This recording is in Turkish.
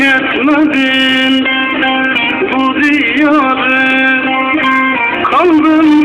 etmedim bu diyarı Kaldım